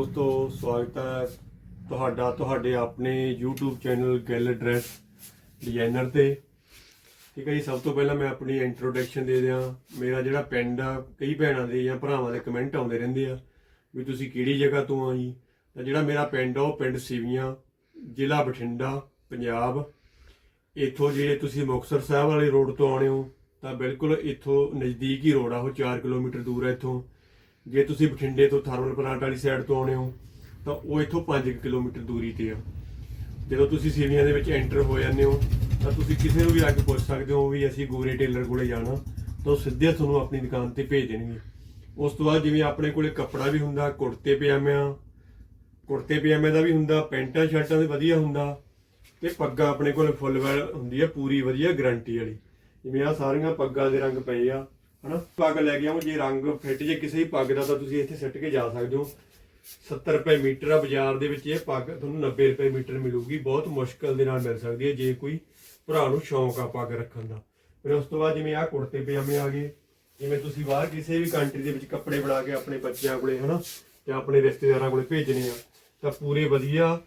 ਦੋਸਤੋ, ਸਵਾਗਤ ਹੈ ਤੁਹਾਡਾ, ਤੁਹਾਡੇ ਆਪਣੇ YouTube ਚੈਨਲ ਗੈਲ ਡਰੈਸ ਡਿਜ਼ਾਈਨਰ ਤੇ। ਠੀਕ ਹੈ ਜੀ, ਸਭ ਤੋਂ ਪਹਿਲਾਂ ਮੈਂ ਆਪਣੀ ਇੰਟਰੋਡਕਸ਼ਨ ਦੇ ਦਿਆਂ। ਮੇਰਾ ਜਿਹੜਾ ਪਿੰਡ ਆ, ਕਈ ਭੈਣਾਂ ਦੇ ਜਾਂ ਭਰਾਵਾਂ ਦੇ ਕਮੈਂਟ ਆਉਂਦੇ ਰਹਿੰਦੇ ਆ ਵੀ ਤੁਸੀਂ ਕਿਹੜੀ ਜਗ੍ਹਾ ਤੋਂ ਆ ਜੀ? ਤਾਂ ਜਿਹੜਾ ਮੇਰਾ ਪਿੰਡ ਆ, ਉਹ ਪਿੰਡ ਸਿਵੀਆਂ, ਜ਼ਿਲ੍ਹਾ ਬਠਿੰਡਾ, ਪੰਜਾਬ। ਇੱਥੋਂ ਜੇ ਤੁਸੀਂ ਮੁਕਤਸਰ ਸਾਹਿਬ ਵਾਲੇ ਰੋਡ ਤੋਂ ਆਉਣੇ ਹੋ, ਤਾਂ ਬਿਲਕੁਲ ਇੱਥੋਂ ਨਜ਼ਦੀਕ ਹੀ ਰੋਡ ਆ, ਉਹ 4 ਕਿਲੋਮੀਟਰ ਦੂਰ ਹੈ ਇੱਥੋਂ। ਜੇ ਤੁਸੀਂ ਬਠਿੰਡੇ ਤੋਂ ਥਰਮਲ ਪਲਾਂਟ ਵਾਲੀ ਸਾਈਡ ਤੋਂ ਆਉਣੇ ਹੋ, ਤਾਂ ਉਹ ਇੱਥੋਂ 5 ਕਿਲੋਮੀਟਰ ਦੂਰੀ ਤੇ ਆ। ਜਦੋਂ ਤੁਸੀਂ ਸੀਵੀਆਂ ਦੇ ਵਿੱਚ ਐਂਟਰ ਹੋ ਜਾਂਦੇ ਹੋ, ਤਾਂ ਤੁਸੀਂ ਕਿਸੇ ਨੂੰ ਵੀ ਆ ਕੇ ਪੁੱਛ ਸਕਦੇ ਹੋ ਵੀ ਅਸੀਂ ਗੋਰੇ ਟੇਲਰ ਕੋਲੇ ਜਾਣਾ, ਤਾਂ ਉਹ ਸਿੱਧੇ ਤੁਹਾਨੂੰ ਆਪਣੀ ਦੁਕਾਨ ਤੇ ਭੇਜ ਦੇਣਗੇ। ਉਸ ਤੋਂ ਬਾਅਦ ਜਿਵੇਂ ਆਪਣੇ ਕੋਲੇ ਕੱਪੜਾ ਵੀ ਹੁੰਦਾ, ਕੁੜਤੇ ਪਜਾਮਿਆਂ, ਕੁੜਤੇ ਪਜਾਮੇ ਦਾ ਵੀ ਹੁੰਦਾ, ਪੈਂਟਾਂ ਸ਼ਰਟਾਂ ਦੇ ਵਧੀਆ ਹੁੰਦਾ, ਤੇ ਪੱਗਾਂ ਆਪਣੇ ਕੋਲ ਫੁੱਲ ਵੈਲ ਹੁੰਦੀ ਹੈ ਪੂਰੀ ਵਧੀਆ ਗਾਰੰਟੀ ਵਾਲੀ। ਜਿਵੇਂ ਆ ਸਾਰੀਆਂ ਪੱਗਾਂ ਦੇ ਰੰਗ ਪਏ ਆ ਹਨਾ? ਪੱਗ ਲੈ ਕੇ ਆਓ, ਜੇ ਰੰਗ ਫਿੱਟ ਜੇ ਕਿਸੇ ਵੀ ਪੱਗ ਦਾ, ਤਾਂ ਤੁਸੀਂ ਇੱਥੇ ਸਿੱਟ ਕੇ ਜਾ ਸਕਦੇ ਹੋ। 70 ਰੁਪਏ ਮੀਟਰ ਆ ਬਾਜ਼ਾਰ ਦੇ ਵਿੱਚ ਇਹ ਪੱਗ ਤੁਹਾਨੂੰ 90 ਰੁਪਏ ਮੀਟਰ ਮਿਲੂਗੀ। ਬਹੁਤ ਮੁਸ਼ਕਲ ਦੇ ਨਾਲ ਮਿਲ ਸਕਦੀ ਹੈ ਜੇ ਕੋਈ ਭਰਾ ਨੂੰ ਸ਼ੌਂਕ ਆ ਪੱਗ ਰੱਖਣ ਦਾ। ਫਿਰ ਉਸ ਤੋਂ ਬਾਅਦ ਜਿਵੇਂ ਆ ਕੁੜਤੇ ਪਜਾਮੇ ਆ ਗਏ, ਜਿਵੇਂ ਤੁਸੀਂ ਬਾਹਰ ਕਿਸੇ ਵੀ ਕੰਟਰੀ ਦੇ ਵਿੱਚ ਕੱਪੜੇ ਬਣਾ ਕੇ ਆਪਣੇ ਬੱਚਿਆਂ ਕੋਲੇ, ਹਨਾ, ਜਾਂ ਆਪਣੇ ਰਿਸ਼ਤੇਦਾਰਾਂ ਕੋਲੇ ਭੇਜਣੇ ਆ, ਤਾਂ ਪੂਰੇ ਵਧੀਆ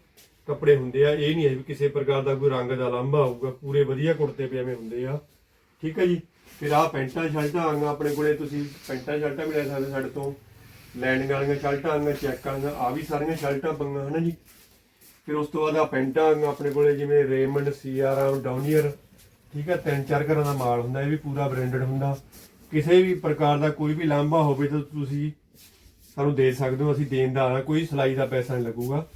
ਕੱਪੜੇ ਹੁੰਦੇ ਆ। ਇਹ ਨਹੀਂ ਹੈ ਵੀ ਕਿਸੇ ਪ੍ਰਕਾਰ ਦਾ ਕੋਈ ਰੰਗ ਦਾ ਲਾਂਭਾ ਆਊਗਾ। ਪੂਰੇ ਵਧੀਆ ਕੁੜਤੇ ਪਜਾਮੇ ਹੁੰਦੇ ਆ। ਠੀਕ ਹੈ ਜੀ? ਫਿਰ ਆ ਪੈਂਟਾਂ ਸ਼ਰਟਾਂ ਆਂਗਾ ਆਪਣੇ ਕੋਲੇ ਤੁਸੀਂ ਪੈਂਟਾਂ ਸ਼ਰਟਾਂ ਵੀ ਲੈ ਸਕਦੇ ਸਾਡੇ ਤੋਂ। ਲੈਂਡਿੰਗ ਵਾਲੀਆਂ ਸ਼ਰਟਾਂ ਆਂਗਾ ਚੈੱਕ ਆਂਗਾ ਆ ਵੀ ਸਾਰੀਆਂ ਸ਼ਰਟਾਂ ਪੰਗਾ ਹਨਾ ਜੀ। ਫਿਰ ਉਸ ਤੋਂ ਬਾਅਦ ਆ ਪੈਂਟਾਂ ਆਂਗਾ ਆਪਣੇ ਕੋਲੇ ਜਿਵੇਂ ਰੇਮੰਡ ਸੀਆਰਐਮ ਡਾਊਨੀਅਰ ਠੀਕ ਹੈ ਤਿੰਨ ਚਾਰ ਘਰਾਂ ਦਾ ਮਾਲ ਹੁੰਦਾ, ਇਹ ਵੀ ਪੂਰਾ ਬ੍ਰਾਂਡਡ ਹੁੰਦਾ। ਕਿਸੇ ਵੀ ਪ੍ਰਕਾਰ ਦਾ ਕੋਈ ਵੀ ਲਾਂਭਾ ਹੋਵੇ ਤਾਂ ਤੁਸੀਂ ਸਾਨੂੰ ਦੇ ਸਕਦੇ ਹੋ, ਅਸੀਂ ਦੇਣ ਦਾ ਆ ਕੋਈ ਸਿਲਾਈ ਦਾ ਪੈਸਾ ਨਹੀਂ ਲੱਗੂਗਾ।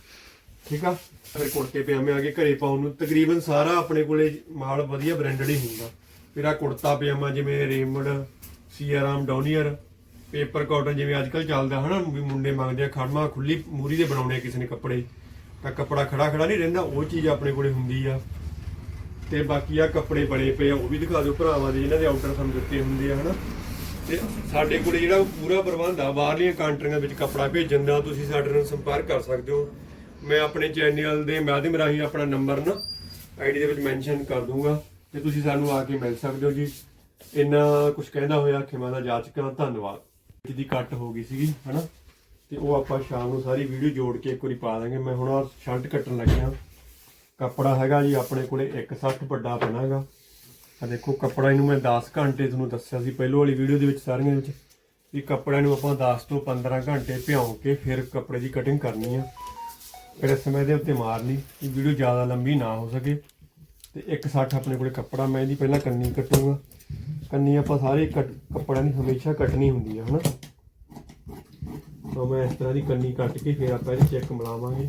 ਠੀਕ ਆ? ਫਿਰ ਕੁੜਤੇ, ਪਜਾਮੇ ਆ ਕੇ ਘਰੇ ਪਾਉਣ ਨੂੰ ਤਕਰੀਬਨ ਸਾਰਾ ਆਪਣੇ ਕੋਲੇ ਮਾਲ ਵਧੀਆ ਬ੍ਰਾਂਡਡ ਹੀ ਹੁੰਦਾ। ਫਿਰ ਕੁੜਤਾ ਪਜਾਮਾ ਜਿਵੇਂ Raymond CRM Donear paper cotton ਜਿਵੇਂ ਅੱਜ ਕੱਲ ਚੱਲਦਾ ਹਨਾ, ਵੀ ਮੁੰਡੇ ਮੰਗਦੇ ਆ ਖੜਮਾ, ਖੁੱਲੀ ਮੂਰੀ ਦੇ ਬਣਾਉਣੇ ਆ ਕਿਸੇ ਨੇ ਕੱਪੜੇ। ਤਾਂ ਕੱਪੜਾ ਖੜਾ ਖੜਾ ਨਹੀਂ ਰਹਿੰਦਾ, ਉਹ ਚੀਜ਼ ਆਪਣੇ ਕੋਲੇ ਹੁੰਦੀ ਆ। ਤੇ ਬਾਕੀ ਆ ਕੱਪੜੇ ਬਣੇ ਪਏ ਆ, ਉਹ ਵੀ ਦਿਖਾ ਦਿਓ ਭਰਾਵਾਂ ਦੇ, ਇਹਨਾਂ ਦੇ ਆਊਟਰ ਸਾਨੂੰ ਦਿੱਤੇ ਹੁੰਦੇ ਆ ਹਨਾ। ਤੇ ਸਾਡੇ ਕੋਲੇ ਜਿਹੜਾ ਪੂਰਾ ਪ੍ਰਬੰਧ ਆ, ਬਾਹਰਲੀਆਂ ਕੰਟਰੀਆਂ ਵਿੱਚ ਕੱਪੜਾ ਭੇਜਣ ਦਾ, ਤੁਸੀਂ ਸਾਡੇ ਨਾਲ ਸੰਪਰਕ ਕਰ ਸਕਦੇ ਹੋ। ਮੈਂ ਆਪਣੇ ਚੈਨਲ ਦੇ ਮਾਧਿਅਮ ਰਾਹੀਂ ਆਪਣਾ ਨੰਬਰ ਨਾ ਆਈਡੀ ਦੇ ਵਿੱਚ ਮੈਂਸ਼ਨ ਕਰ ਦੂੰਗਾ। ਤੇ ਤੁਸੀਂ ਸਾਨੂੰ ਆ ਕੇ ਮਿਲ ਸਕਦੇ ਹੋ ਜੀ। ਇੰਨਾ ਕੁਝ ਕਹਿੰਦਾ ਹੋਇਆ ਖਿਮਾ ਦਾ ਜਾਚਕਾਂ ਧੰਨਵਾਦ। ਜਿਹਦੀ ਕੱਟ ਹੋ ਗਈ ਸੀਗੀ, ਹਨਾ? ਤੇ ਉਹ ਆਪਾਂ ਸ਼ਾਮ ਨੂੰ ਸਾਰੀ ਵੀਡੀਓ ਜੋੜ ਕੇ ਇੱਕ ਵਾਰੀ ਪਾ ਦਾਂਗੇ। ਮੈਂ ਹੁਣ ਆਹ ਸ਼ਰਟ ਕੱਟਣ ਲੱਗਿਆ ਕੱਪੜਾ ਹੈਗਾ ਜੀ, ਆਪਣੇ ਕੋਲੇ 160 ਵੱਡਾ ਬਣਾਗਾ ਆ ਦੇਖੋ, ਕੱਪੜਾ ਇਹਨੂੰ ਮੈਂ 10 ਘੰਟੇ ਤੁਹਾਨੂੰ ਦੱਸਿਆ ਸੀ ਪਹਿਲੋ ਵਾਲੀ ਵੀਡੀਓ ਦੇ ਵਿੱਚ ਸਾਰੀਆਂ ਵਿੱਚ। ਵੀ ਕੱਪੜਿਆਂ ਨੂੰ ਆਪਾਂ 10 ਤੋਂ 15 ਘੰਟੇ ਭਿਉਂ ਕੇ ਫਿਰ ਕੱਪੜੇ ਦੀ ਕਟਿੰਗ ਕਰਨੀ ਆ। ਫਿਰ ਇਸ ਸਮੇਂ ਦੇ ਉੱਤੇ ਮਾਰਨੀ। ਕਿ ਵੀਡੀਓ ਜ਼ਿਆਦਾ ਲੰਬੀ ਨਾ ਹੋ ਸਕੇ। ਤੇ 160 ਆਪਣੇ ਕੋਲੇ ਕੱਪੜਾ, ਮੈਂ ਇਹਦੀ ਪਹਿਲਾਂ ਕੰਨੀ ਕੱਟੂਗਾ। ਕੰਨੀ ਆਪਾਂ ਸਾਰੇ ਕੱਟ, ਕੱਪੜਿਆਂ ਦੀ ਹਮੇਸ਼ਾ ਕੱਟਣੀ ਹੁੰਦੀ ਹੈ ਹਨਾ? ਤਾਂ ਮੈਂ ਇਸ ਤਰ੍ਹਾਂ ਦੀ ਕੰਨੀ ਕੱਟ ਕੇ ਫਿਰ ਆਪਾਂ ਇਹਦੀ ਚੈੱਕ ਮਿਲਾਵਾਂਗੇ।